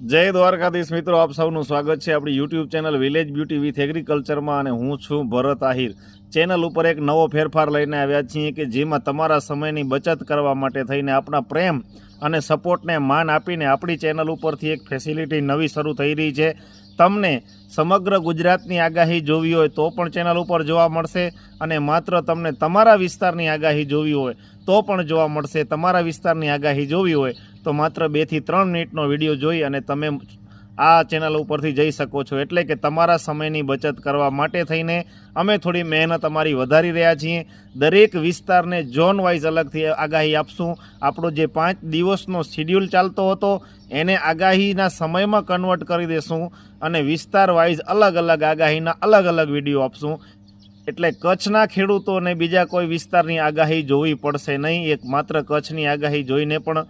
જય દ્વારકાધીશ મિત્રો, આપ સૌનું સ્વાગત છે આપણી YouTube channel village beauty with એગ્રીકલ્ચરમાં અને હું છું ભરત આહિર. ચેનલ ઉપર એક નવો ફેરફાર લઈને આવ્યા છીએ કે જેમાં તમારા સમયની બચત કરવા માટે થઈને આપણા પ્રેમ અને સપોર્ટને માન આપીને આપણી ચેનલ ઉપરથી એક ફેસિલિટી નવી શરૂ થઈ રહી છે. તમને સમગ્ર ગુજરાતની આગાહી જોવી હોય તો પણ ચેનલ ઉપર જોવા મળશે અને માત્ર તમને તમારા વિસ્તારની આગાહી જોવી હોય તો પણ જોવા મળશે. તમારા વિસ્તારની આગાહી જોવી હોય તો માત્ર બેથી ત્રણ મિનિટનો વીડિયો જોઈ અને તમે આ ચેનલ ઉપરથી જઈ શકો છો. એટલે કે તમારા સમયની બચત કરવા માટે થઈને અમે થોડી મહેનત અમારી વધારી રહ્યા છીએ. દરેક વિસ્તારને ઝોન વાઇઝ અલગથી આગાહી આપશું. આપણો જે પાંચ દિવસનો શિડ્યુલ ચાલતો હતો, એને આગાહીના સમયમાં કન્વર્ટ કરી દેશું અને વિસ્તાર વાઇઝ અલગ અલગ આગાહીના અલગ અલગ વીડિયો આપશું. એટલે કચ્છના ખેડૂતોને બીજા કોઈ વિસ્તારની આગાહી જોવી પડશે નહીં. એક માત્ર કચ્છની આગાહી જોઈને પણ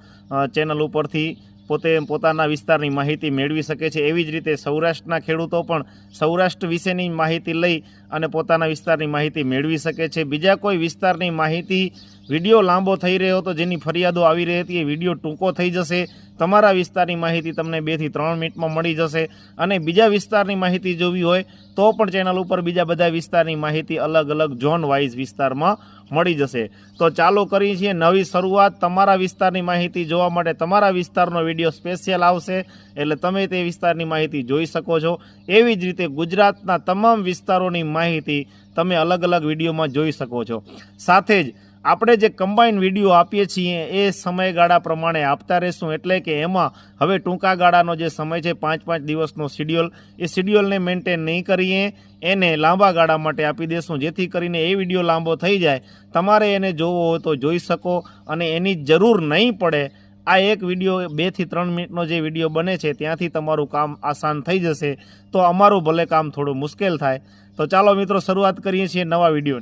ચેનલ ઉપરથી પોતે પોતાના વિસ્તારની માહિતી મેળવી શકે છે. એવી જ રીતે સૌરાષ્ટ્રના ખેડૂતો પણ સૌરાષ્ટ્ર વિશેની માહિતી લઈ અને પોતાના વિસ્તારની માહિતી મેળવી શકે છે. બીજા કોઈ વિસ્તારની માહિતી વીડિયો લાંબો થઈ રહ્યો હતો, જેની ફરિયાદો આવી રહી હતી, એ વીડિયો ટૂંકો થઈ જશે. તમારા વિસ્તારની માહિતી તમને બેથી ત્રણ મિનિટમાં મળી જશે. અને બીજા વિસ્તારની માહિતી જોવી હોય તો પણ ચેનલ ઉપર બીજા બધા વિસ્તારની માહિતી અલગ અલગ ઝોન વાઇઝ વિસ્તારમાં મળી જશે. તો ચાલુ કરીએ છીએ નવી શરૂઆત. તમારા વિસ્તારની માહિતી જોવા માટે તમારા વિસ્તારનો વીડિયો સ્પેશિયલ આવશે. એટલે તમે તે વિસ્તારની માહિતી જોઈ શકો છો. એવી જ રીતે ગુજરાતના તમામ વિસ્તારોની માહિતી તમે અલગ અલગ વિડીયોમાં જોઈ શકો છો. સાથે જ આપણે જે કમ્બાઈન વીડિયો આપીએ છીએ, એ સમયગાળા પ્રમાણે આપતા રહેશું. એટલે કે એમાં હવે ટૂંકા ગાળાનો જે સમય છે, પાંચ પાંચ દિવસનો શિડ્યુલ એ શિડ્યુલને મેન્ટેન નહીં કરીએ, એને લાંબા ગાળા માટે આપી દેશું. જેથી કરીને એ વીડિયો લાંબો થઈ જાય. તમારે એને જોવો હોય તો જોઈ શકો અને એની જરૂર નહીં પડે. આ એક વીડિયો બેથી ત્રણ મિનિટનો જે વીડિયો બને છે, ત્યાંથી તમારું કામ આસાન થઈ જશે. તો અમારું ભલે કામ થોડું મુશ્કેલ થાય. તો ચાલો મિત્રો, શરૂઆત કરીએ છીએ નવા વીડિયો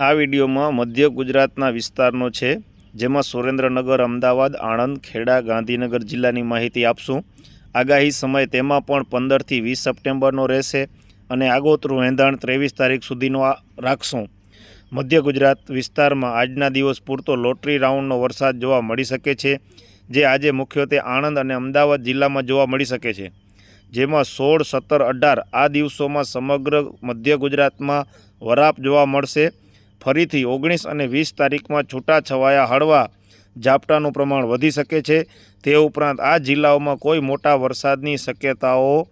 આ વિડીયોમાં મધ્ય ગુજરાતના વિસ્તારનો છે, જેમાં સુરેન્દ્રનગર, અમદાવાદ, આણંદ, ખેડા, ગાંધીનગર જિલ્લાની માહિતી આપશું. આગાહી સમય તેમાં પણ પંદરથી વીસ સપ્ટેમ્બરનો રહેશે અને આગોતરું એંધાણ ત્રેવીસ તારીખ સુધીનો રાખશું. મધ્ય ગુજરાત વિસ્તારમાં આજના દિવસ પૂરતો લોટરી રાઉન્ડનો વરસાદ જોવા મળી શકે છે, જે આજે મુખ્યત્વે આણંદ અને અમદાવાદ જિલ્લામાં જોવા મળી શકે છે. જેમાં સોળ, સત્તર, અઢાર આ દિવસોમાં સમગ્ર મધ્ય ગુજરાતમાં વરાપ જોવા મળશે. ફરીથી ઓગણીસ અને વીસ તારીખમાં છૂટાછવાયા હળવા ઝાપટાનું પ્રમાણ વધી શકે છે. તે ઉપરાંત આ જિલ્લાઓમાં કોઈ મોટા વરસાદની શક્યતાઓ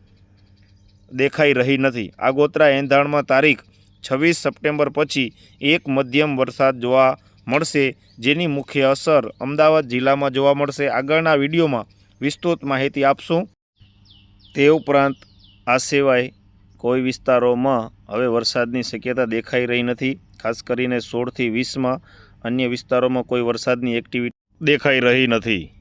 દેખાઈ રહી નથી. આગોતરા એંધાણમાં તારીખ છવ્વીસ સપ્ટેમ્બર પછી એક મધ્યમ વરસાદ જોવા મળશે, જેની મુખ્ય અસર અમદાવાદ જિલ્લામાં જોવા મળશે. આગળના વિડીયોમાં વિસ્તૃત માહિતી આપશું. તે ઉપરાંત આ સિવાય કોઈ વિસ્તારોમાં હવે વરસાદની શક્યતા દેખાઈ રહી નથી. ખાસ કરીને સોળથી વીસમાં અન્ય વિસ્તારોમાં કોઈ વરસાદની એક્ટિવિટી દેખાઈ રહી નથી.